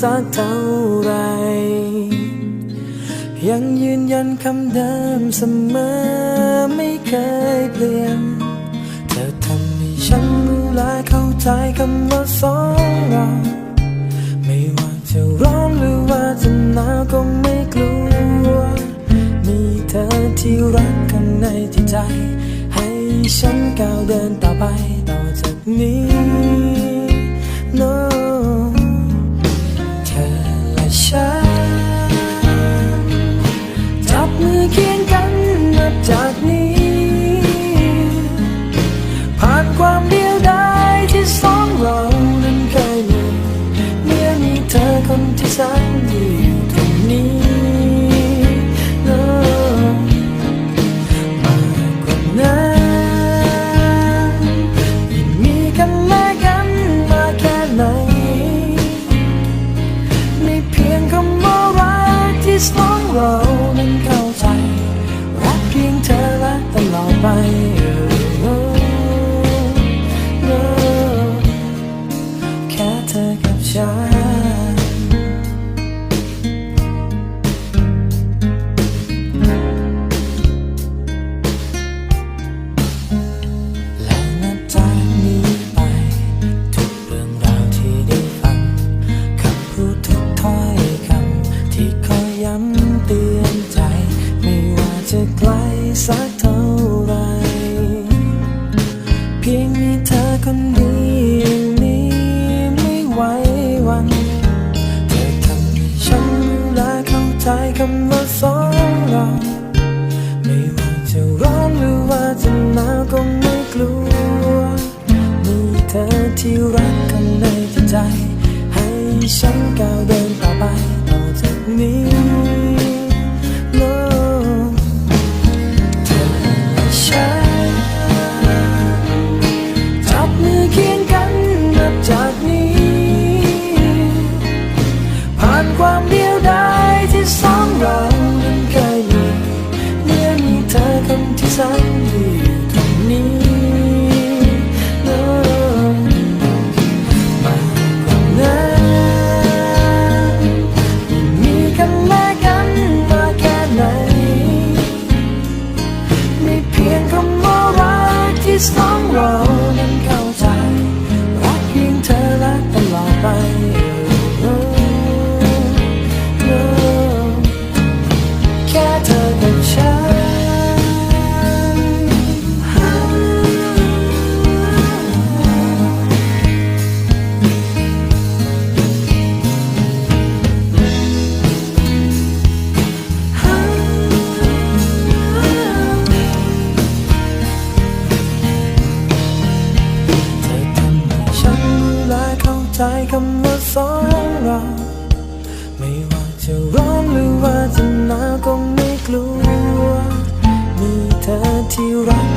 สักเท่าไร ยังยืนยันคำเดิมเสมอไม่เคยเปลี่ยน เธอทำให้ฉันรู้และเข้าใจคำว่าสองเรา ไม่ว่าจะร้อนหรือว่าจะหนาวก็ไม่กลัว มีเธอที่รักกันในที่ใจ ให้ฉันก้าวเดินต่อไปต่อจากนี้ ที่รัก